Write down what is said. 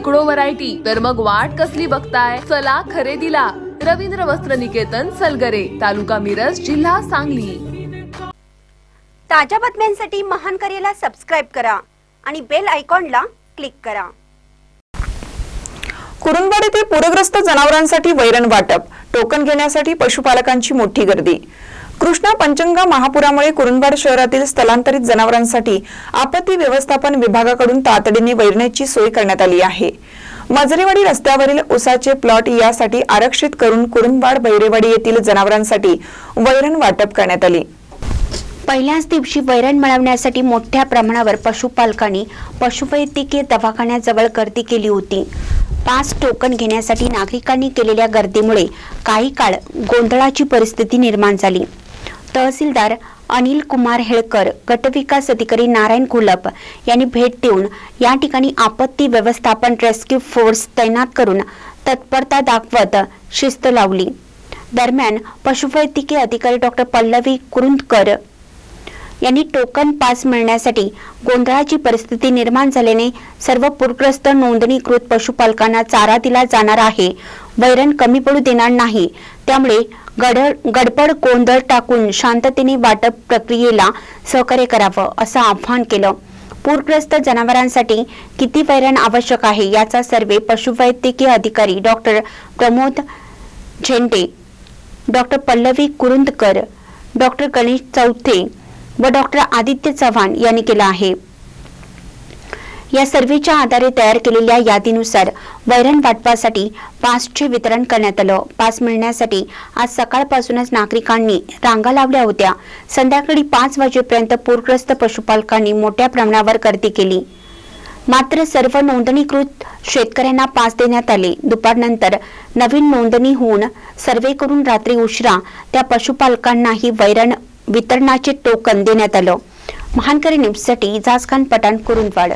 शेकडो व्हरायटी तर मग वाट कसली बघताय? चला खरेदीला. रवींद्र वस्त्र निकेतन सलगरे तालुका मिरज जिल्हा सांगली. ताज्या बातम्यांसाठी महान करेला सबस्क्राईब करा आणि बेल आयकॉनला क्लिक करा. कुरुंदवाड येथे पूरग्रस्त जनावरांसाठी वैरण वाटप. टोकन घेण्यासाठी पशुपालकांची मोठी गर्दी. कृष्णा पंचंगा महापुरामुळे कुरुंदवाड शहरातील स्थलांतरित जनावरांसाठी आपत्ती व्यवस्थापन विभागाकडून तातडीने वैरण्याची सोय करण्यात आली आहे. मजरेवाडी रस्त्यावरील उसाचे प्लॉट यासाठी आरक्षित करून कुरुंदवाड बैरेवाडी येथील जनावरांसाठी वैरण वाटप करण्यात आले. पहिल्याच दिवशी वैरण मिळवण्यासाठी मोठ्या प्रमाणावर पशुपालकांनी पशुवैद्यकीय दवाखान्याजवळ गर्दी केली होती. पाच टोकन घेण्यासाठी नागरिकांनी केलेल्या गर्दीमुळे काही काळ गोंधळाची परिस्थिती निर्माण झाली. तहसीलदार अनिल कुमार हेळकर गटविकास अधिकारी नारायण घोलप यांनी भेट देऊन या ठिकाणी आपत्ती व्यवस्थापन रेस्क्यू फोर्स तैनात करून तत्परता दाखवत शिस्त लावली. दरम्यान पशुवैद्यकीय अधिकारी डॉक्टर पल्लवी कुरुंदकर यांनी टोकन पास मिळण्यासाठी गोंधळाची परिस्थिती निर्माण झाल्याने सर्व पूरग्रस्त नोंदणीकृत पशुपालकांना चारा दिला जाणार आहे. वैरण कमी पडू देणार नाही. त्यामुळे गड गडबड गोंधळ टाकून शांततेने वाटप प्रक्रियेला सहकार्य करावं असं आवाहन केलं. पूरग्रस्त जनावरांसाठी किती वैरण आवश्यक आहे याचा सर्वे पशुवैद्यकीय अधिकारी doctor Pramod Zende doctor Pallavi Kurundkar doctor Ganesh Chauthe व डॉक्टर आदित्य चव्हाण यांनी केला आहे. या सर्वेच्या आधारे तयार केलेल्या यादीनुसार वैरण वाटपासाठी पासचे वितरण करण्यात आलं. पास मिळण्यासाठी आज सकाळपासूनच नागरिकांनी रांगा लावल्या होत्या. संध्याकाळी पाच वाजेपर्यंत पूरग्रस्त पशुपालकांनी मोठ्या प्रमाणावर गर्दी केली. मात्र सर्व नोंदणीकृत शेतकऱ्यांना पास देण्यात आले. दुपारनंतर नवीन नोंदणी होऊन सर्वे करून रात्री उशिरा त्या पशुपालकांनाही वैरण वितरणाचे टोकन देण्यात आलं. महानकरी न्यूजसाठी इजाज खान पठाण कुरुंदवाड.